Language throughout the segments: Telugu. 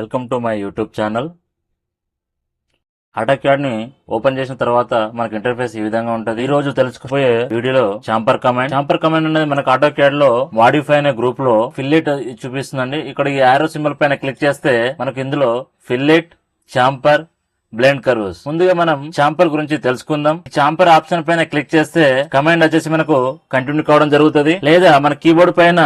Welcome to my YouTube channel. అటాక్యాడ్ని open చేసిన తర్వాత మనకి ఇంటర్ఫేస్ ఈ విధంగా ఉంటుంది. ఈ రోజు తెలుసుకుపోయే వీడియోలో చాంపర్ కమాండ్. చాంపర్ కమాండ్ అనేది మనకు ఆటోక్యాడ్లో మాడిఫై అనే గ్రూప్లో ఫిల్లిట్ చూపిస్తుందండి. ఇక్కడ ఈ ఆరో సింబల్ పైన క్లిక్ చేస్తే మనకు ఇందులో ఫిల్లిట్ చాంపర్ బ్లెండ్ కర్వ్స్ ముందుగా మనం చాంపర్ గురించి తెలుసుకుందాం. చాంపర్ ఆప్షన్ పైన క్లిక్ చేస్తే కమాండ్ వచ్చేసి మనకు కంటిన్యూ కావడం జరుగుతుంది. లేదా మన కీబోర్డ్ పైన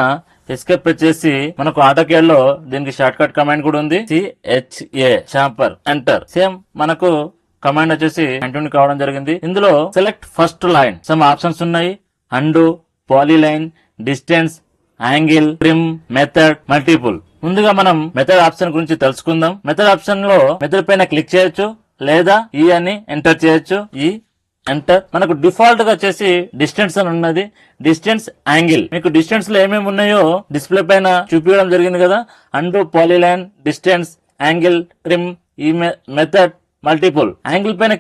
ఎస్కేప్ వచ్చేసి మనకు ఆటోకేడ్లో దీనికి షార్ట్ కట్ కమాండ్ కూడా ఉంది. సిహెచ్ఏ చాంపర్ ఎంటర్ సేమ్ మనకు కమాండ్ వచ్చేసి కంటిన్యూ కావడం జరిగింది. ఇందులో select first line some options ఉన్నాయి. Undo polyline distance angle trim method multiple ముందుగా మనం మెథడ్ ఆప్షన్ గురించి తెలుసుకుందాం. మెథడ్ ఆప్షన్లో మెథడ్ పైన క్లిక్ చేయొచ్చు. లేదా ఈ అని ఎంటర్ చేయొచ్చు. ఈ ఎంటర్ మనకు డిఫాల్ట్గా వచ్చేసి డిస్టెన్స్ అని ఉన్నది. డిస్టెన్స్ యాంగిల్ మీకు డిస్టెన్స్లో ఏమేమి ఉన్నాయో డిస్ప్లే పైన చూపించడం జరిగింది కదా. Undo polyline distance angle trim ఈ మెథడ్ మల్టిపుల్ యాంగిల్ పైన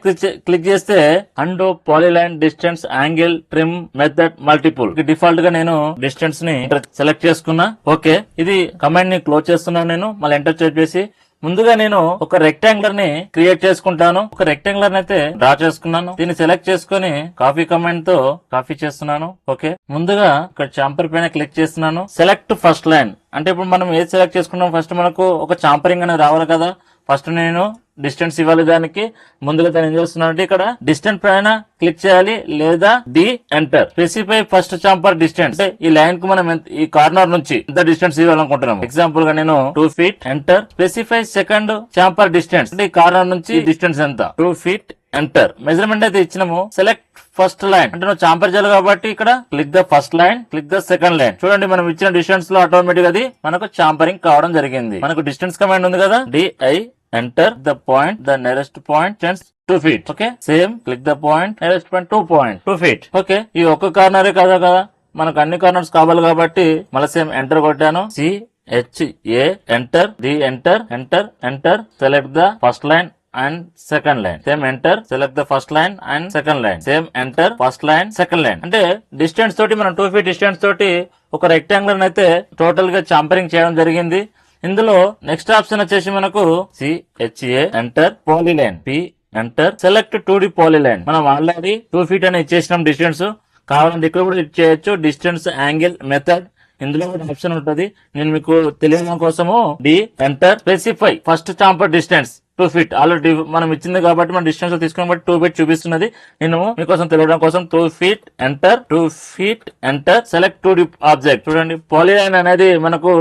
క్లిక్ చేస్తే undo polyline distance angle trim method multiple డిఫాల్ట్గా నేను డిస్టెన్స్ని సెలెక్ట్ చేసుకున్నా. ఓకే ఇది కమాండ్ని క్లోజ్ చేస్తున్నాను నేను. మళ్ళీ ఎంటర్ చేసి ముందుగా నేను ఒక రెక్టాంగులర్ని క్రియేట్ చేసుకుంటాను. ఒక రెక్టాంగులర్ అయితే డ్రా చేసుకున్నాను. దీన్ని సెలెక్ట్ చేసుకుని కాఫీ కమాండ్తో కాఫీ చేస్తున్నాను. ఓకే ముందుగా ఇక్కడ చాంపర్ పైన క్లిక్ చేస్తున్నాను. సెలెక్ట్ ఫస్ట్ లైన్ అంటే ఇప్పుడు మనం ఏది సెలెక్ట్ చేసుకున్నాం ఫస్ట్ మనకు ఒక చాంపరింగ్ అనేది రావాలి కదా. ఫస్ట్ నేను డిస్టెన్స్ ఇవ్వాలి దానికి. ముందుగా తను ఏం చేస్తున్నానంటే ఇక్కడ డిస్టెన్స్ పైన క్లిక్ చేయాలి లేదా D enter. Specify first chamfer distance అంటే ఈ లైన్కు మనం ఎంత- ఈ కార్నర్ నుంచి ఎంత డిస్టెన్స్ ఇవ్వాలనుకుంటున్నాం ఎగ్జాంపుల్గా నేను two feet enter specify second chamfer distance అంటే ఈ కార్నర్ నుంచి డిస్టెన్స్ ఎంత? టూ ఫీట్ ఎంటర్ మెజర్మెంట్ అయితే ఇచ్చినాము. సెలెక్ట్ ఫస్ట్ లైన్ అంటే నువ్వు చాంపర్ చేయాలి కాబట్టి ఇక్కడ click the first line click the second line చూడండి మనం ఇచ్చిన డిస్టెన్స్లో ఆటోమేటిక్ అది మనకు చాంపరింగ్ కావడం జరిగింది. మనకు డిస్టెన్స్ కమాండ్ ఉంది కదా? DI enter the point the nearest point tens two feet okay same click the point nearest point two point two feet okay ఈ ఒక్క కార్నరే కదా కదా? మనకు అన్ని కార్నర్స్ కావాలి కాబట్టి మళ్ళీ సేమ్ ఎంటర్ కొట్టాను. C H A enter D enter enter enter select the first line and second line same enter select the first line and second line same enter first line second line అంటే డిస్టెన్స్ తోటి మనం టూ ఫీట్ డిస్టెన్స్ తోటి ఒక రెక్టాంగులర్ అయితే టోటల్గా చాంపరింగ్ చేయడం జరిగింది. ఇందులో నెక్స్ట్ ఆప్షన్ వచ్చేసి మనకు CHA enter polyline P enter select two D polyline మనం ఆల్రెడీ టూ ఫీట్ అని ఇచ్చేసినాం డిస్టెన్స్ కావాలంటే ఇక్కడ కూడా క్లిక్ చేయొచ్చు. డిస్టెన్స్ యాంగిల్ మెథడ్ ఇందులో కూడా ఆప్షన్ ఉంటది. నేను మీకు తెలియడం కోసము D enter specify first chamfer distance two feet already మనం ఇచ్చింది కాబట్టి మన డిస్టెన్స్ తీసుకుని బట్టి టూ ఫీట్ చూపిస్తున్నది. నేను మీకోసం తెలియడం కోసం two feet enter two feet enter select two D object చూడండి పాలిలైన్ అనేది మనకు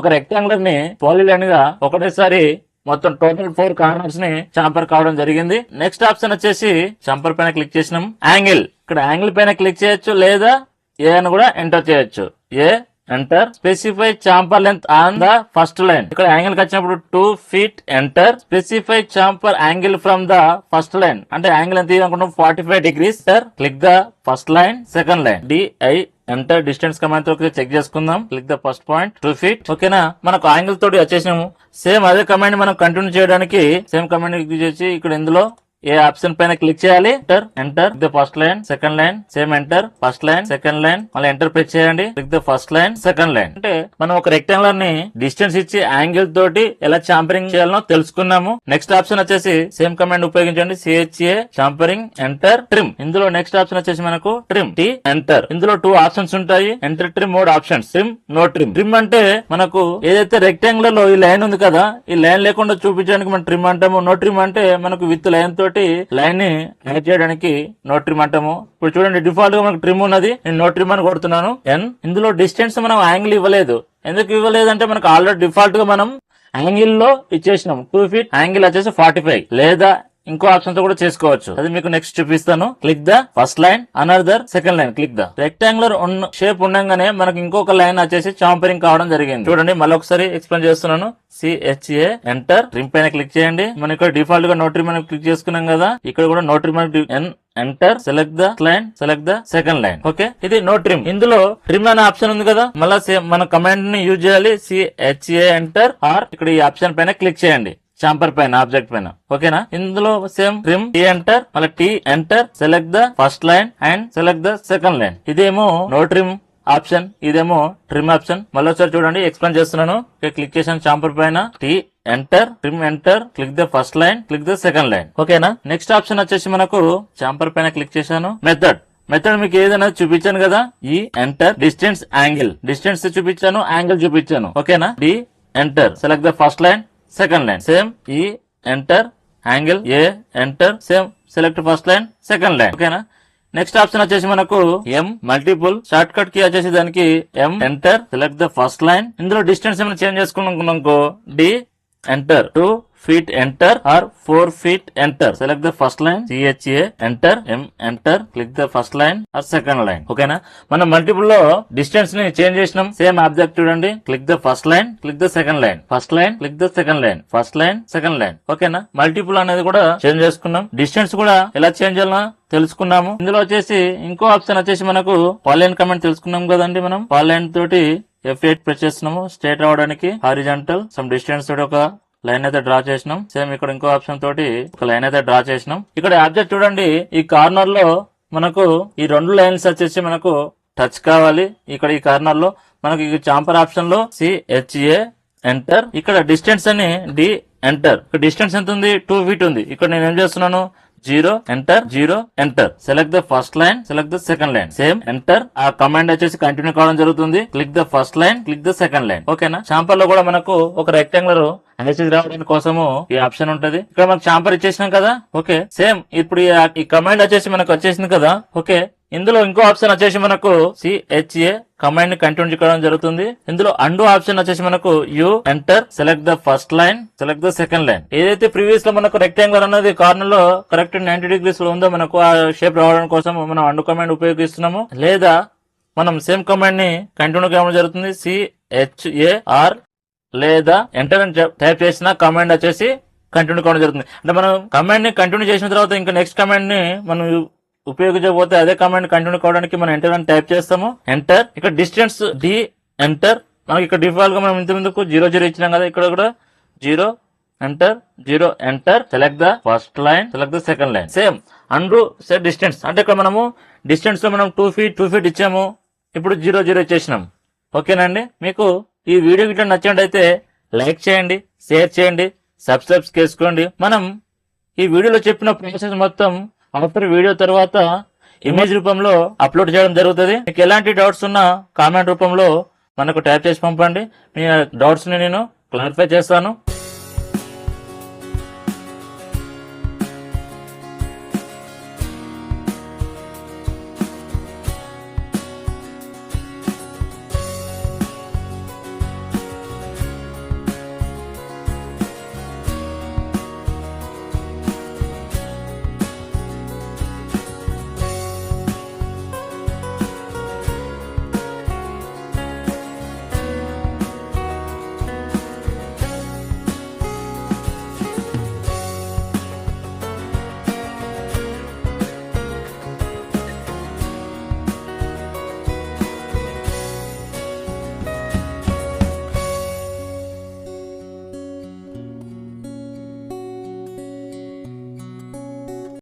ఒక రెక్టాంగులర్ని పాలిలైన్గా ఒకటేసారి మొత్తం టోటల్ ఫోర్ కార్నర్స్ని చాంపర్ కావడం జరిగింది. నెక్స్ట్ ఆప్షన్ వచ్చేసి చాంపర్ పైన క్లిక్ చేసినాం. యాంగిల్ ఇక్కడ యాంగిల్ పైన క్లిక్ చేయొచ్చు లేదా ఏ అని కూడా ఎంటర్ చేయొచ్చు. A enter specify chamfer length on the first line ఇక్కడ యాంగిల్ వచ్చినప్పుడు two feet enter specify chamfer angle from the first line అంటే యాంగిల్ ఎంత అనుకుంటాం forty five degrees click the first line second line DI enter distance కమాండ్తో check చేసుకుందాం. Click the first point two feet ఓకేనా మనకు యాంగిల్ తోటి వచ్చేసినాము. సేమ్ అదే కమాండ్ మనం కంటిన్యూ చేయడానికి సేమ్ కమాండ్ చేసి ఇక్కడ ఇందులో ఏ ఆప్షన్ పైన క్లిక్ చేయాలి? Enter enter the first line second line same enter first line second line మళ్ళీ ఎంటర్ ప్రెస్ చేయండి. Click the first line second line అంటే మనం ఒక రెక్టాంగులర్ని డిస్టెన్స్ ఇచ్చి యాంగిల్ తోటి ఎలా చాంపరింగ్ చేయాలనో తెలుసుకున్నాము. నెక్స్ట్ ఆప్షన్ వచ్చేసి సేమ్ కమాండ్ ఉపయోగించండి. సిహెచ్ఏ చాంపరింగ్ ఎంటర్ ట్రిమ్ ఇందులో నెక్స్ట్ ఆప్షన్ వచ్చేసి మనకు ట్రిమ్ టి ఎంటర్ ఇందులో టూ ఆప్షన్స్ ఉంటాయి. Enter trim mode options trim no trim trim అంటే మనకు ఏదైతే రెక్టాంగులర్లో ఈ లైన్ ఉంది కదా ఈ లైన్ లేకుండా చూపించడానికి మనం ట్రిమ్ అంటాము. నో ట్రిమ్ అంటే మనకు విత్ లైన్తో తోటి లైన్ని యాడ్ చేయడానికి నోట్ ట్రిమ్ అంటాము. ఇప్పుడు చూడండి డిఫాల్ట్గా మనకు ట్రిమ్ ఉన్నది. నేను నోట్ ట్రిమ్ అని కొడుతున్నాను. ఎన్ ఇందులో డిస్టెన్స్ మనం యాంగిల్ ఇవ్వలేదు. ఎందుకు ఇవ్వలేదు అంటే మనకు ఆల్రెడీ డిఫాల్ట్గా మనం యాంగిల్లో ఇచ్చేసినాం. టూ ఫీట్ యాంగిల్ వచ్చేసి ఫార్టీ ఫైవ్ లేదా ఇంకో ఆప్షన్తో కూడా చేసుకోవచ్చు. అది మీకు నెక్స్ట్ చూపిస్తాను. Click the first line another second line click the rectangular shape ఉండగానే మనకి ఇంకొక లైన్ వచ్చేసి చాంపరింగ్ కావడం జరిగింది. చూడండి మళ్ళీ ఒకసారి ఎక్స్ప్లెయిన్ చేస్తున్నాను సిహెచ్ఏ ఎంటర్ ట్రిమ్ పైన క్లిక్ చేయండి. మనం ఇక్కడ డిఫాల్ట్గా నోటరీ మనం క్లిక్ చేసుకున్నాం కదా. ఇక్కడ కూడా నోటరీ మనం enter select the line select the second line okay ఇది నో ట్రిమ్ ఇందులో ట్రిమ్ అనే ఆప్షన్ ఉంది కదా. మళ్ళీ సేమ్ మన కమాండ్ని యూజ్ చేయాలి. సిహెచ్ఏ ఎంటర్ ఆర్ ఇక్కడ ఈ ఆప్షన్ పైన క్లిక్ చేయండి. చాంపర్ పైన ఆబ్జెక్ట్ పైన ఓకేనా ఇందులో సేమ్ ట్రిమ్ టీ ఎంటర్ మళ్ళీ T enter select the first line and select the second line ఇదేమో నో ట్రిమ్ ఆప్షన్ ఇదేమో ట్రిమ్ ఆప్షన్ మళ్ళీ ఒకసారి చూడండి ఎక్స్ప్లెయిన్ చేస్తున్నాను. క్లిక్ చేసాను చాంపర్ పైన T enter trim enter click the first line click the second line ఓకేనా నెక్స్ట్ ఆప్షన్ వచ్చేసి మనకు చాంపర్ పైన క్లిక్ చేశాను. మెథడ్ మెథడ్ మీకు ఏదైనా చూపించాను కదా? ఈ ఎంటర్ డిస్టెన్స్ యాంగిల్ డిస్టెన్స్ చూపించాను యాంగిల్ చూపించాను. ఓకేనా D enter select the first line second line same ఈ enter angle A enter same select first line second line ఓకేనా నెక్స్ట్ ఆప్షన్ వచ్చేసి మనకు ఎం మల్టిపుల్ షార్ట్ కట్కి వచ్చేసి దానికి M enter select the first line ఇందులో డిస్టెన్స్ ఏమైనా చేంజ్ చేసుకున్నాం D enter two feet enter or four feet enter select the first line CHA enter M enter click the first line or second line ఓకేనా మనం మల్టిపుల్లో డిస్టెన్స్ని చేంజ్ చేసినాం. సేమ్ ఆబ్జెక్ట్ చూడండి. Click the first line click the second line first line click the second line first line second line ఓకేనా మల్టిపుల్ అనేది కూడా చేంజ్ చేసుకున్నాం. డిస్టెన్స్ కూడా ఎలా చేంజ్ చేయాలన్నా తెలుసుకున్నాము. ఇందులో వచ్చేసి ఇంకో ఆప్షన్ వచ్చేసి మనకు పాలైన్ కమెంట్ తెలుసుకున్నాం కదండి మనం. పాలైన్ తోటి ఎఫ్ ఎయిట్ ప్రెస్ చేస్తున్నాము స్ట్రేట్ రావడానికి హారిజంటల్ సమ్ డిస్టెన్స్ తోటి ఒక లైన్ అయితే డ్రా చేసినాం. సేమ్ ఇక్కడ ఇంకో ఆప్షన్ తోటి ఒక లైన్ అయితే డ్రా చేసినాం. ఇక్కడ ఆబ్జెక్ట్ చూడండి ఈ కార్నర్లో మనకు ఈ రెండు లైన్స్ వచ్చేసి మనకు టచ్ కావాలి. ఇక్కడ ఈ కార్నర్లో మనకి చాంపర్ ఆప్షన్లో సిహెచ్ఏ ఎంటర్ ఇక్కడ డిస్టెన్స్ అని డి ఎంటర్ ఇక్కడ డిస్టెన్స్ ఎంత ఉంది? టూ ఫీట్ ఉంది. ఇక్కడ నేను ఏం చేస్తున్నాను? Zero enter zero enter. Select the first line select the second line same enter ఆ కమాండ్ వచ్చేసి కంటిన్యూ కావడం జరుగుతుంది. Click the first line click the second line ఓకేనా షాంపర్లో కూడా మనకు ఒక రెక్టాంగులర్ యాక్సెస్ రావడానికి కోసము ఈ ఆప్షన్ ఉంటది. ఇక్కడ మనకు షాంపర్ ఇచ్చేసినాం కదా? ఓకే సేమ్ ఇప్పుడు ఈ కమాండ్ వచ్చేసి మనకు వచ్చేసింది కదా? ఓకే ఇందులో ఇంకో ఆప్షన్ వచ్చేసి మనకు సిహెచ్ఏ కమాండ్ని కంటిన్యూ చేయడం జరుగుతుంది. ఇందులో అండు ఆప్షన్ వచ్చేసి మనకు U enter select the first line select the second line ఏదైతే ప్రీవియస్లో మనకు రెక్టాంగులర్ అనేది కార్నర్లో కరెక్ట్ నైన్టీ డిగ్రీస్లో ఉందో మనకు ఆ షేప్ రావడం కోసం మనం అండు కమాండ్ ఉపయోగిస్తున్నాము. లేదా మనం సేమ్ కమాండ్ని కంటిన్యూ చేయడం జరుగుతుంది. సిహెచ్ఏఆర్ లేదా ఎంటర్ అని టైప్ చేసిన కమాండ్ వచ్చేసి కంటిన్యూ కావడం జరుగుతుంది. అంటే మనం కమాండ్ని కంటిన్యూ చేసిన తర్వాత ఇంకా నెక్స్ట్ కమాండ్ని మనం ఉపయోగించకపోతే అదే కమాండ్ కంటిన్యూ కావడానికి మనం ఎంటర్ అని టైప్ చేస్తాము. ఎంటర్ ఇక్కడ డిస్టెన్స్ డి ఎంటర్ మనకి ఇక్కడ డిఫాల్ట్గా మనం ఇంత ముందుకు జీరో జీరో ఇచ్చినాం కదా ఇక్కడ కూడా zero enter zero enter select the first line select the second line same Andrew set distance అంటే ఇక్కడ మనము డిస్టెన్స్లో మనం టూ ఫీట్ టూ ఫీట్ ఇచ్చాము. ఇప్పుడు జీరో జీరో ఇచ్చేసినాం. ఓకేనండి మీకు ఈ వీడియో గిట్ల నచ్చినట్టయితే లైక్ చేయండి షేర్ చేయండి సబ్స్క్రైబ్ చేసుకోండి. మనం ఈ వీడియోలో చెప్పిన ప్రాసెస్ మొత్తం ఆఫ్టర్ వీడియో తర్వాత ఇమేజ్ రూపంలో అప్లోడ్ చేయడం జరుగుతుంది. మీకు ఎలాంటి డౌట్స్ ఉన్నా కామెంట్ రూపంలో మనకు టైప్ చేసి పంపండి. మీ డౌట్స్ని నేను క్లారిఫై చేస్తాను.